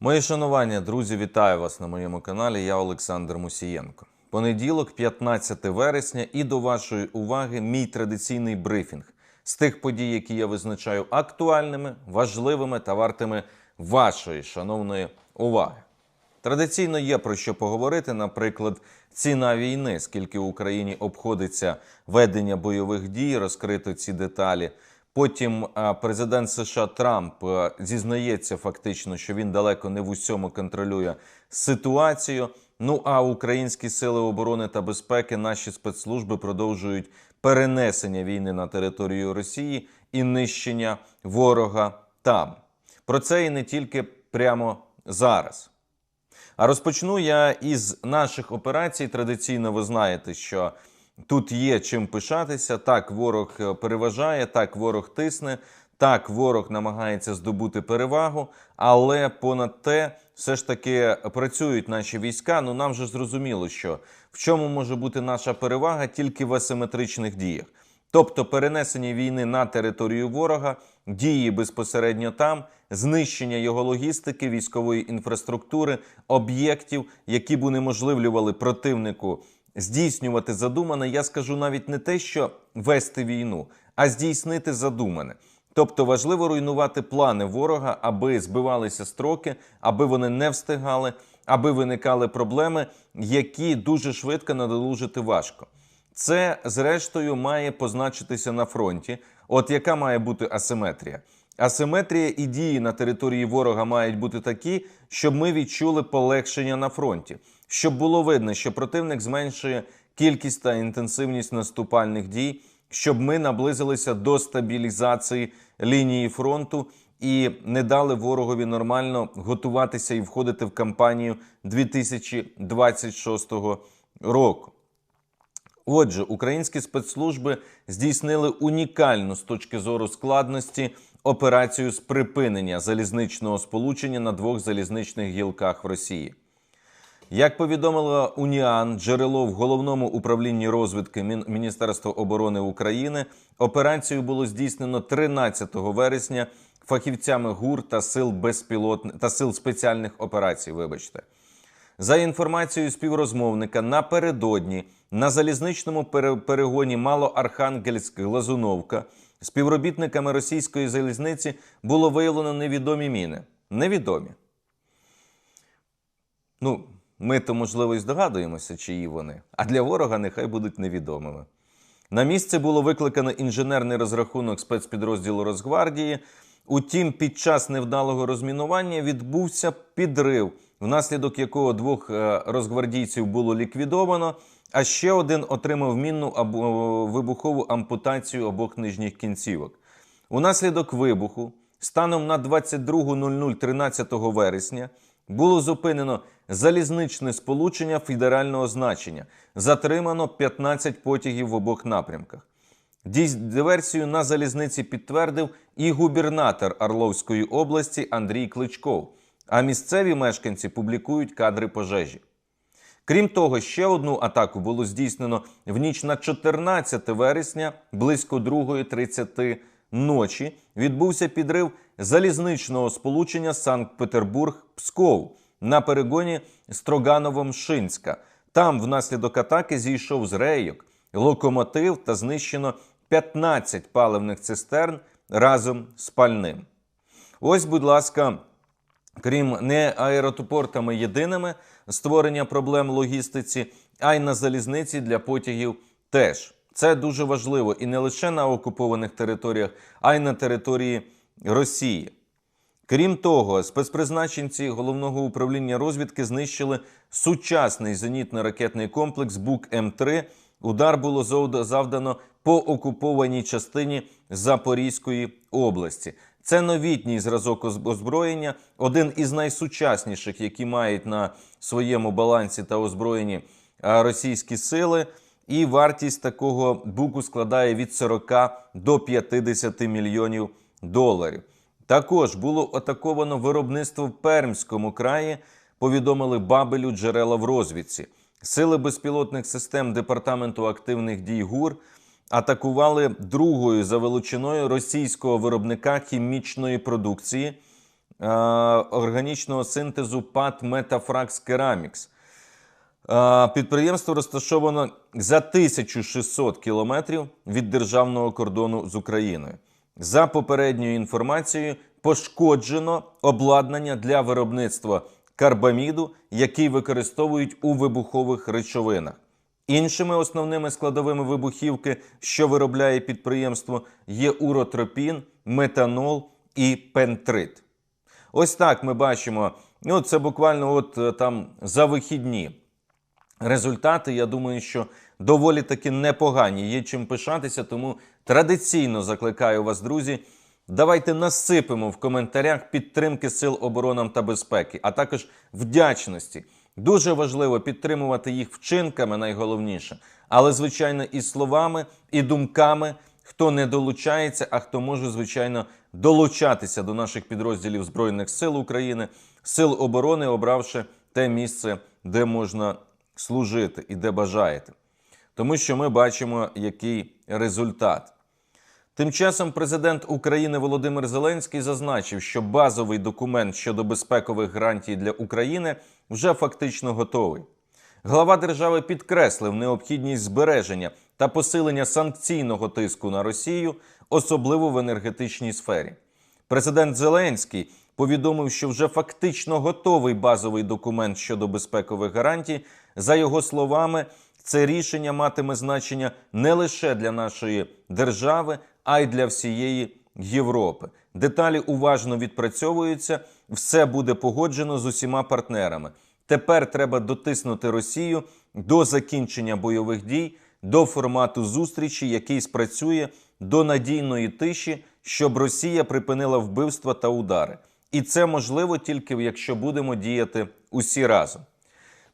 Мої шанування, друзі, вітаю вас на моєму каналі. Я Олександр Мусієнко. Понеділок, 15 вересня, і до вашої уваги мій традиційний брифінг з тих подій, які я визначаю актуальними, важливими та вартими вашої шановної уваги. Традиційно є про що поговорити, наприклад, ціна війни, скільки в Україні обходиться ведення бойових дій, розкрито ці деталі. Потім президент США Трамп зізнається фактично, що він далеко не в усьому контролює ситуацію. Ну а українські сили оборони та безпеки, наші спецслужби продовжують перенесення війни на територію Росії і нищення ворога там. Про це і не тільки прямо зараз. А розпочну я із наших операцій. Традиційно ви знаєте, що тут є чим пишатися. Так, ворог е, переважає, так, ворог тисне, так, ворог намагається здобути перевагу, але понад те, все ж таки працюють наші війська. Ну нам же зрозуміло, що в чому може бути наша перевага тільки в асиметричних діях. Тобто перенесення війни на територію ворога, дії безпосередньо там, знищення його логістики, військової інфраструктури, об'єктів, які б унеможливлювали противнику здійснювати задумане. Я скажу навіть не те, що вести війну, а здійснити задумане. Тобто важливо руйнувати плани ворога, аби збивалися строки, аби вони не встигали, аби виникали проблеми, які дуже швидко надолужити важко. Це, зрештою, має позначитися на фронті. От яка має бути асиметрія? Асиметрія і дії на території ворога мають бути такі, щоб ми відчули полегшення на фронті, щоб було видно, що противник зменшує кількість та інтенсивність наступальних дій, щоб ми наблизилися до стабілізації лінії фронту і не дали ворогові нормально готуватися і входити в кампанію 2026 року. Отже, українські спецслужби здійснили унікальну з точки зору складності операцію з припинення залізничного сполучення на двох залізничних гілках в Росії. Як повідомила Уніан, джерело в головному управлінні розвідки Мін- Міністерства оборони України, операцію було здійснено 13 вересня фахівцями ГУР та сил безпілотних та сил спеціальних операцій. Вибачте. За інформацією співрозмовника, напередодні на залізничному пере- перегоні Малоархангельськ Глазуновка співробітниками російської залізниці було виявлено невідомі міни. Невідомі. Ну, ми то, можливо, і здогадуємося, чиї вони, а для ворога нехай будуть невідомими. На місце було викликано інженерний розрахунок спецпідрозділу Росгвардії. Утім, під час невдалого розмінування відбувся підрив, внаслідок якого двох е, розгвардійців було ліквідовано, а ще один отримав мінну або вибухову ампутацію обох нижніх кінцівок. Унаслідок вибуху, станом на 22.00 13 вересня, було зупинено залізничне сполучення федерального значення. Затримано 15 потягів в обох напрямках. Диверсію на залізниці підтвердив і губернатор Орловської області Андрій Кличков. А місцеві мешканці публікують кадри пожежі. Крім того, ще одну атаку було здійснено в ніч на 14 вересня близько 2.30 ночі. Відбувся підрив залізничного сполучення Санкт-Петербург-Псков на перегоні Строганово-Мшинська. Там внаслідок атаки зійшов з рейок, локомотив та знищено 15 паливних цистерн разом з пальним. Ось, будь ласка, крім не аеротопортами єдиними створення проблем логістиці, а й на залізниці для потягів теж. Це дуже важливо і не лише на окупованих територіях, а й на території Росії. Крім того, спецпризначенці головного управління розвідки знищили сучасний зенітно-ракетний комплекс Бук М3. Удар було завда- завдано по окупованій частині Запорізької області. Це новітній зразок оз- озброєння, один із найсучасніших, які мають на своєму балансі та озброєнні російські сили. І вартість такого буку складає від 40 до 50 мільйонів доларів. Також було атаковано виробництво в Пермському краї, повідомили Бабелю джерела в розвідці. Сили безпілотних систем Департаменту активних дій ГУР атакували другою за величиною російського виробника хімічної продукції е, органічного синтезу ПАТ Метафракс Керамікс. Підприємство розташовано за 1600 кілометрів від державного кордону з Україною. За попередньою інформацією, пошкоджено обладнання для виробництва карбаміду, який використовують у вибухових речовинах. Іншими основними складовими вибухівки, що виробляє підприємство, є уротропін, метанол і пентрит. Ось так ми бачимо. Ну, це буквально от е, там за вихідні. Результати, я думаю, що доволі таки непогані. Є чим пишатися, тому традиційно закликаю вас, друзі. Давайте насипемо в коментарях підтримки Сил оборони та безпеки, а також вдячності. Дуже важливо підтримувати їх вчинками, найголовніше, але, звичайно, і словами, і думками, хто не долучається, а хто може, звичайно, долучатися до наших підрозділів Збройних сил України, сил оборони, обравши те місце, де можна служити і де бажаєте. Тому що ми бачимо, який результат. Тим часом президент України Володимир Зеленський зазначив, що базовий документ щодо безпекових гарантій для України вже фактично готовий. Глава держави підкреслив необхідність збереження та посилення санкційного тиску на Росію, особливо в енергетичній сфері. Президент Зеленський повідомив, що вже фактично готовий базовий документ щодо безпекових гарантій. За його словами, це рішення матиме значення не лише для нашої держави, а й для всієї Європи. Деталі уважно відпрацьовуються, все буде погоджено з усіма партнерами. Тепер треба дотиснути Росію до закінчення бойових дій, до формату зустрічі, який спрацює до надійної тиші, щоб Росія припинила вбивства та удари. І це можливо тільки якщо будемо діяти усі разом.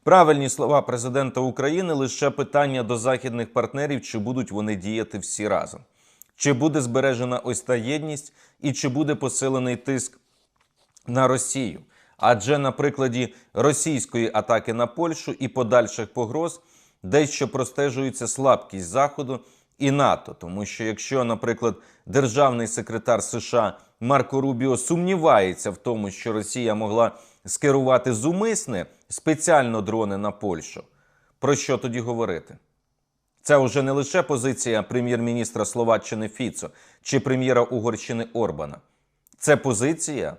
Правильні слова президента України лише питання до західних партнерів, чи будуть вони діяти всі разом, чи буде збережена ось та єдність, і чи буде посилений тиск на Росію. Адже на прикладі російської атаки на Польщу і подальших погроз дещо простежується слабкість Заходу і НАТО. Тому що якщо, наприклад, державний секретар США Марко Рубіо сумнівається в тому, що Росія могла скерувати зумисне спеціально дрони на Польщу, про що тоді говорити? Це вже не лише позиція прем'єр-міністра Словаччини Фіцо чи прем'єра Угорщини Орбана. Це позиція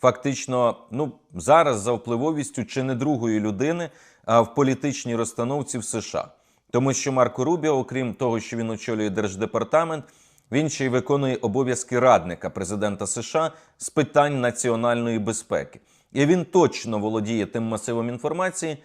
фактично ну, зараз за впливовістю чи не другої людини а в політичній розстановці в США. Тому що Марко Рубіо, окрім того, що він очолює держдепартамент, він ще й виконує обов'язки радника президента США з питань національної безпеки. І він точно володіє тим масивом інформації,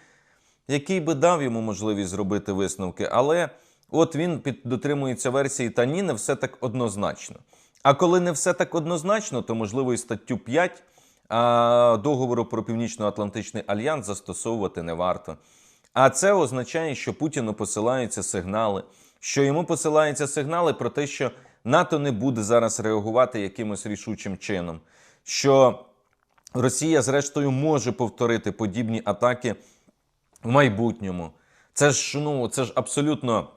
який би дав йому можливість зробити висновки. Але от він дотримується версії та ні, не все так однозначно. А коли не все так однозначно, то можливо і статтю 5 а, договору про Північно-Атлантичний альянс застосовувати не варто. А це означає, що Путіну посилаються сигнали, що йому посилаються сигнали про те, що НАТО не буде зараз реагувати якимось рішучим чином, що Росія, зрештою, може повторити подібні атаки в майбутньому. Це ж ну, це ж абсолютно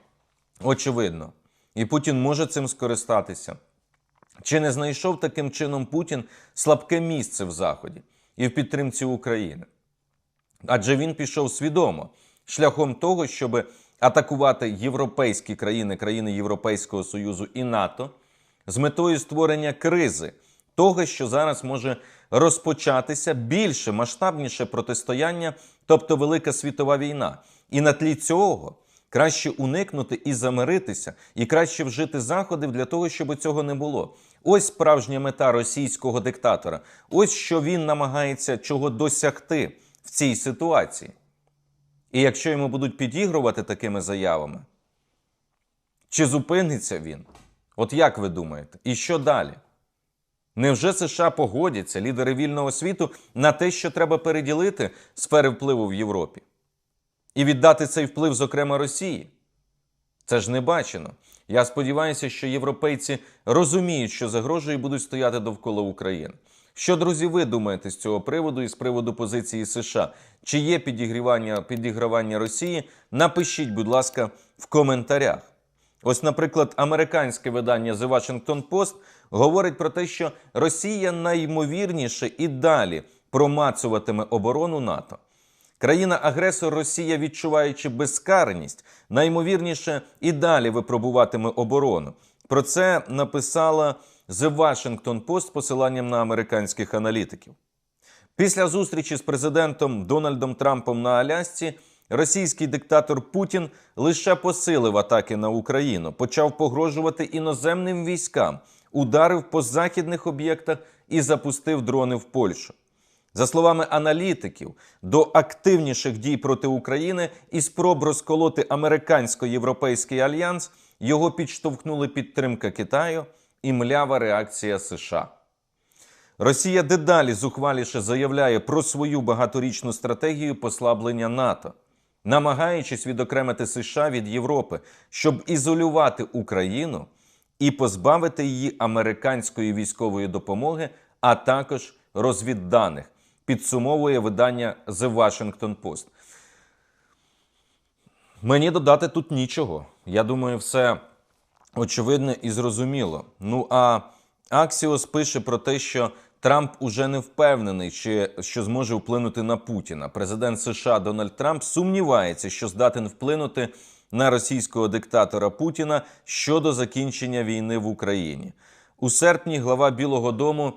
очевидно. І Путін може цим скористатися. Чи не знайшов таким чином Путін слабке місце в Заході і в підтримці України? Адже він пішов свідомо шляхом того, щоб атакувати європейські країни, країни Європейського Союзу і НАТО з метою створення кризи, того, що зараз може розпочатися більше масштабніше протистояння, тобто велика світова війна. І на тлі цього краще уникнути і замиритися, і краще вжити заходів для того, щоб цього не було. Ось справжня мета російського диктатора. Ось що він намагається чого досягти в цій ситуації. І якщо йому будуть підігрувати такими заявами, чи зупиниться він? От як ви думаєте? І що далі? Невже США погодяться, лідери вільного світу, на те, що треба переділити сфери впливу в Європі? І віддати цей вплив, зокрема, Росії? Це ж не бачено. Я сподіваюся, що європейці розуміють, що загрожує і будуть стояти довкола України. Що, друзі, ви думаєте з цього приводу і з приводу позиції США? Чи є підігрівання, підігравання Росії? Напишіть, будь ласка, в коментарях. Ось, наприклад, американське видання The Washington Post говорить про те, що Росія найімовірніше і далі промацуватиме оборону НАТО. Країна-агресор Росія, відчуваючи безкарність, найімовірніше і далі випробуватиме оборону. Про це написала The Washington Post з посиланням на американських аналітиків. Після зустрічі з президентом Дональдом Трампом на Алясці російський диктатор Путін лише посилив атаки на Україну, почав погрожувати іноземним військам, ударив по західних об'єктах і запустив дрони в Польщу. За словами аналітиків, до активніших дій проти України і спроб розколоти американсько-європейський альянс його підштовхнули підтримка Китаю і млява реакція США. Росія дедалі зухваліше заявляє про свою багаторічну стратегію послаблення НАТО, намагаючись відокремити США від Європи, щоб ізолювати Україну і позбавити її американської військової допомоги, а також розвідданих, підсумовує видання The Washington Post. Мені додати тут нічого. Я думаю, все очевидно і зрозуміло. Ну а Аксіос пише про те, що Трамп уже не впевнений, чи що зможе вплинути на Путіна. Президент США Дональд Трамп сумнівається, що здатен вплинути на російського диктатора Путіна щодо закінчення війни в Україні. У серпні глава Білого Дому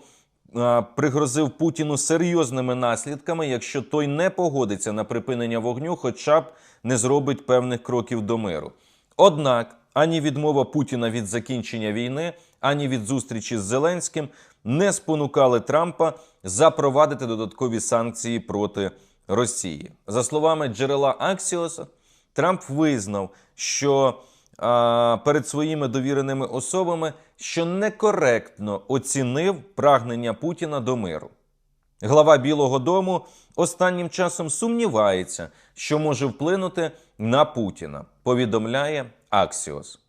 а, пригрозив Путіну серйозними наслідками, якщо той не погодиться на припинення вогню, хоча б не зробить певних кроків до миру. Однак ані відмова Путіна від закінчення війни, ані від зустрічі з Зеленським не спонукали Трампа запровадити додаткові санкції проти Росії. За словами джерела Аксіоса, Трамп визнав, що а, перед своїми довіреними особами, що некоректно оцінив прагнення Путіна до миру. Глава Білого Дому останнім часом сумнівається, що може вплинути на Путіна, повідомляє Аксіос.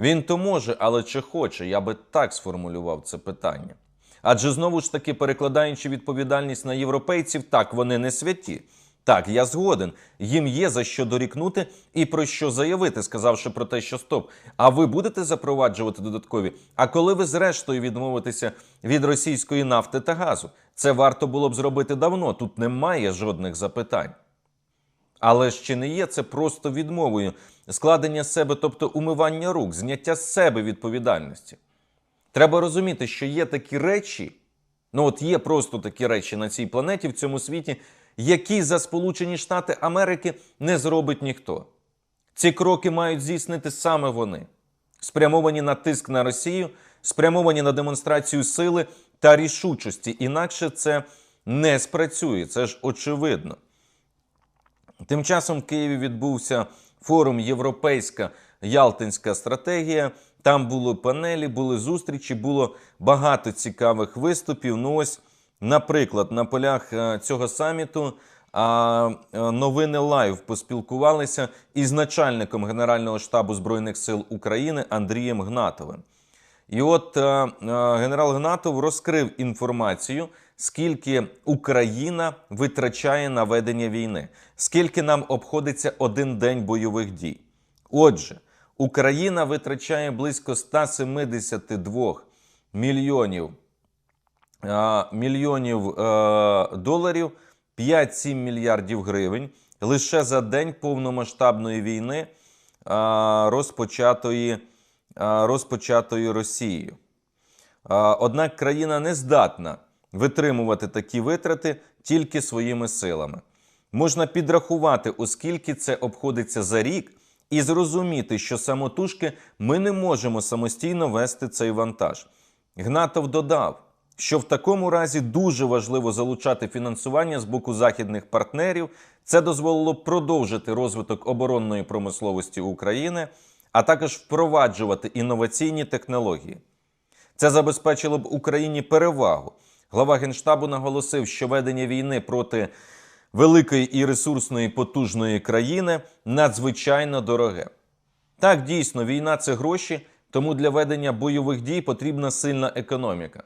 Він то може, але чи хоче, я би так сформулював це питання. Адже знову ж таки, перекладаючи відповідальність на європейців, так вони не святі. Так, я згоден. Їм є за що дорікнути і про що заявити, сказавши про те, що стоп. А ви будете запроваджувати додаткові? А коли ви зрештою відмовитеся від російської нафти та газу? Це варто було б зробити давно. Тут немає жодних запитань. Але ж чи не є це просто відмовою складення себе, тобто умивання рук, зняття з себе відповідальності? Треба розуміти, що є такі речі, ну от є просто такі речі на цій планеті в цьому світі, які за Сполучені Штати Америки не зробить ніхто. Ці кроки мають здійснити саме вони, спрямовані на тиск на Росію, спрямовані на демонстрацію сили та рішучості. Інакше це не спрацює, це ж очевидно. Тим часом в Києві відбувся форум Європейська Ялтинська стратегія. Там були панелі, були зустрічі, було багато цікавих виступів. Ну ось, наприклад, на полях е, цього саміту е, новини Лайв поспілкувалися із начальником Генерального штабу Збройних сил України Андрієм Гнатовим. І от е, е, генерал Гнатов розкрив інформацію, скільки Україна витрачає на ведення війни, скільки нам обходиться один день бойових дій. Отже, Україна витрачає близько 172 мільйонів, е, мільйонів доларів, 5-7 мільярдів гривень лише за день повномасштабної війни, розпочатої, е, розпочатої Росією. Е, Однак країна не здатна витримувати такі витрати тільки своїми силами. Можна підрахувати, оскільки це обходиться за рік, і зрозуміти, що самотужки ми не можемо самостійно вести цей вантаж. Гнатов додав, що в такому разі дуже важливо залучати фінансування з боку західних партнерів. Це дозволило продовжити розвиток оборонної промисловості України, а також впроваджувати інноваційні технології. Це забезпечило б Україні перевагу. Глава Генштабу наголосив, що ведення війни проти великої і ресурсної потужної країни надзвичайно дороге. Так, дійсно, війна це гроші, тому для ведення бойових дій потрібна сильна економіка.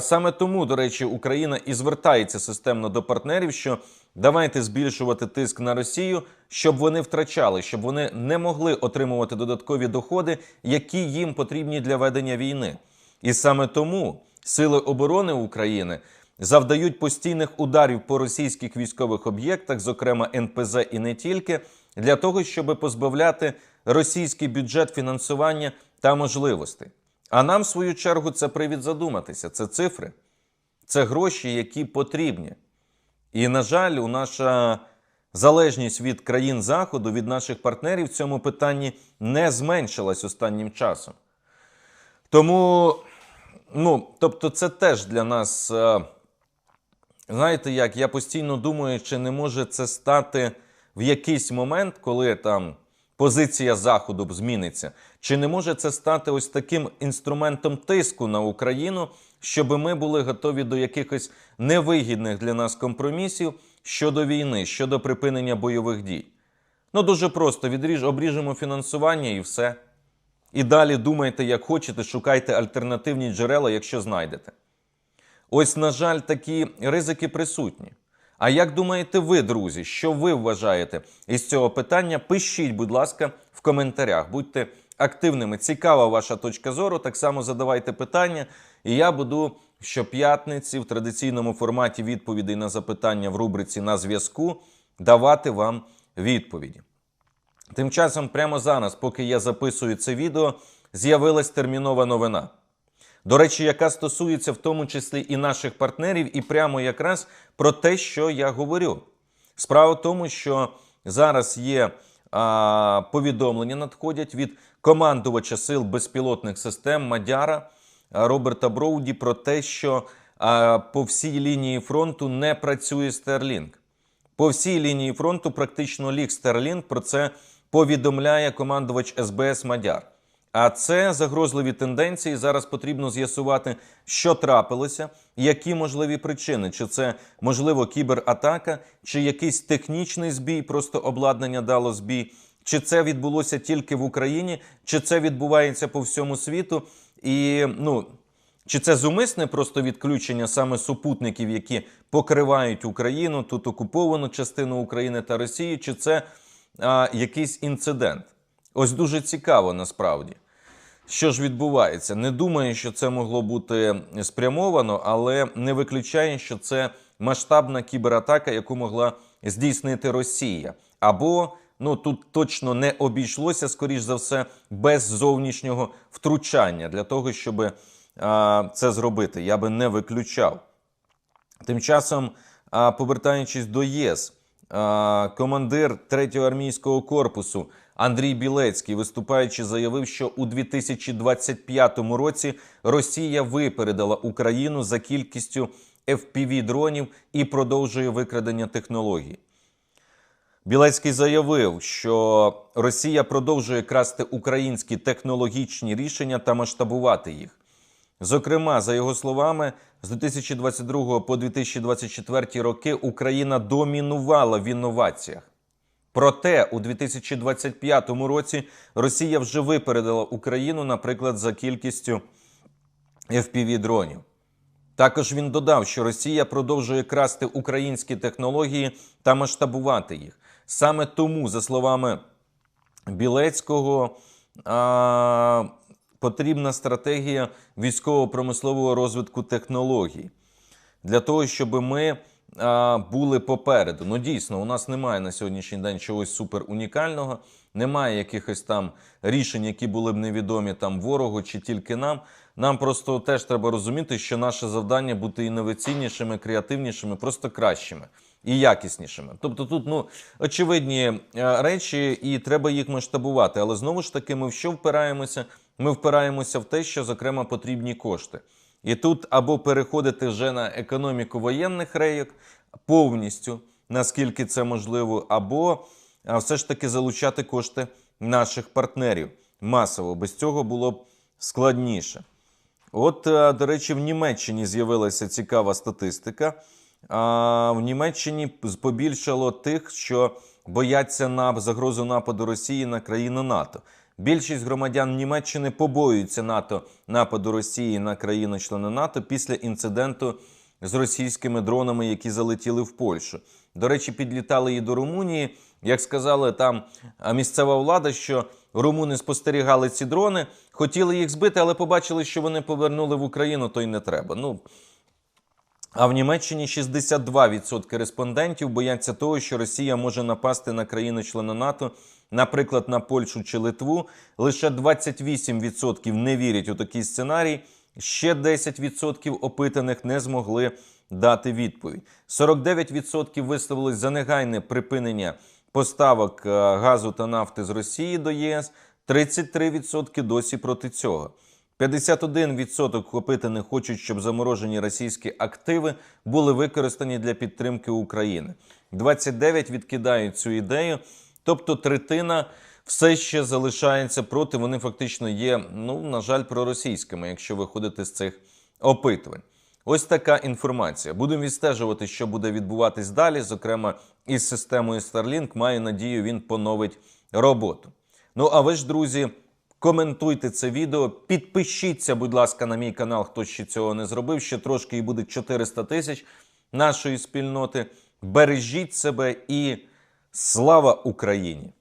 Саме тому, до речі, Україна і звертається системно до партнерів, що давайте збільшувати тиск на Росію, щоб вони втрачали, щоб вони не могли отримувати додаткові доходи, які їм потрібні для ведення війни. І саме тому сили оборони України завдають постійних ударів по російських військових об'єктах, зокрема НПЗ і не тільки, для того, щоб позбавляти російський бюджет фінансування та можливостей. А нам, в свою чергу, це привід задуматися. Це цифри, це гроші, які потрібні. І, на жаль, у наша залежність від країн Заходу, від наших партнерів в цьому питанні не зменшилась останнім часом. Тому, ну, тобто, це теж для нас, е, знаєте як, я постійно думаю, чи не може це стати в якийсь момент, коли там позиція Заходу зміниться, чи не може це стати ось таким інструментом тиску на Україну, щоб ми були готові до якихось невигідних для нас компромісів щодо війни, щодо припинення бойових дій? Ну, дуже просто відріж, обріжемо фінансування і все. І далі думайте, як хочете, шукайте альтернативні джерела, якщо знайдете. Ось, на жаль, такі ризики присутні. А як думаєте ви, друзі, що ви вважаєте із цього питання? Пишіть, будь ласка, в коментарях. Будьте активними. Цікава ваша точка зору. Так само задавайте питання. І я буду щоп'ятниці в традиційному форматі відповідей на запитання в рубриці на зв'язку давати вам відповіді. Тим часом, прямо зараз, поки я записую це відео, з'явилась термінова новина. До речі, яка стосується в тому числі і наших партнерів, і прямо якраз про те, що я говорю. Справа в тому, що зараз є а, повідомлення, надходять від командувача сил безпілотних систем Мадяра Роберта Броуді про те, що а, по всій лінії фронту не працює Стерлінг. По всій лінії фронту практично ліг Стерлінг. Про це повідомляє командувач СБС Мадяр. А це загрозливі тенденції. Зараз потрібно з'ясувати, що трапилося, які можливі причини. Чи це можливо кібератака, чи якийсь технічний збій, просто обладнання дало збій, чи це відбулося тільки в Україні, чи це відбувається по всьому світу. І ну чи це зумисне просто відключення саме супутників, які покривають Україну, тут окуповану частину України та Росії, чи це а, якийсь інцидент? Ось дуже цікаво насправді. Що ж відбувається? Не думаю, що це могло бути спрямовано, але не виключає, що це масштабна кібератака, яку могла здійснити Росія. Або ну тут точно не обійшлося, скоріш за все, без зовнішнього втручання для того, щоб а, це зробити. Я би не виключав. Тим часом, а, повертаючись до ЄС, а, командир 3-го армійського корпусу Андрій Білецький, виступаючи, заявив, що у 2025 році Росія випередила Україну за кількістю fpv дронів і продовжує викрадення технологій. Білецький заявив, що Росія продовжує красти українські технологічні рішення та масштабувати їх. Зокрема, за його словами, з 2022 по 2024 роки Україна домінувала в інноваціях. Проте у 2025 році Росія вже випередила Україну, наприклад, за кількістю fpv дронів. Також він додав, що Росія продовжує красти українські технології та масштабувати їх. Саме тому, за словами Білецького, а, потрібна стратегія військово-промислового розвитку технологій для того, щоб ми були попереду. Ну, дійсно, у нас немає на сьогоднішній день чогось супер унікального, немає якихось там рішень, які були б невідомі там ворогу чи тільки нам. Нам просто теж треба розуміти, що наше завдання бути інноваційнішими, креативнішими, просто кращими і якіснішими. Тобто тут ну очевидні е, речі, і треба їх масштабувати. Але знову ж таки, ми в що впираємося? Ми впираємося в те, що зокрема потрібні кошти. І тут або переходити вже на економіку воєнних рейок повністю, наскільки це можливо, або все ж таки залучати кошти наших партнерів масово. Без цього було б складніше. От, е, до речі, в Німеччині з'явилася цікава статистика. В Німеччині побільшало тих, що бояться на загрозу нападу Росії на країну НАТО. Більшість громадян Німеччини побоюються НАТО нападу Росії на країну-члени НАТО після інциденту з російськими дронами, які залетіли в Польщу. До речі, підлітали і до Румунії. Як сказали там місцева влада, що румуни спостерігали ці дрони, хотіли їх збити, але побачили, що вони повернули в Україну, то й не треба. Ну а в Німеччині 62% респондентів бояться того, що Росія може напасти на країни-члени НАТО, наприклад, на Польщу чи Литву. Лише 28% не вірять у такий сценарій. Ще 10% опитаних не змогли дати відповідь. 49% висловились за негайне припинення поставок е, газу та нафти з Росії до ЄС. 33% досі проти цього. 51% опитаних хочуть, щоб заморожені російські активи були використані для підтримки України. 29% відкидають цю ідею, тобто третина все ще залишається проти. Вони фактично є, ну на жаль, проросійськими, якщо виходити з цих опитувань. Ось така інформація. Будемо відстежувати, що буде відбуватись далі. Зокрема, із системою Starlink. Маю надію, він поновить роботу. Ну а ви ж, друзі, коментуйте це відео, підпишіться, будь ласка, на мій канал, хто ще цього не зробив. Ще трошки і буде 400 тисяч нашої спільноти. Бережіть себе і слава Україні!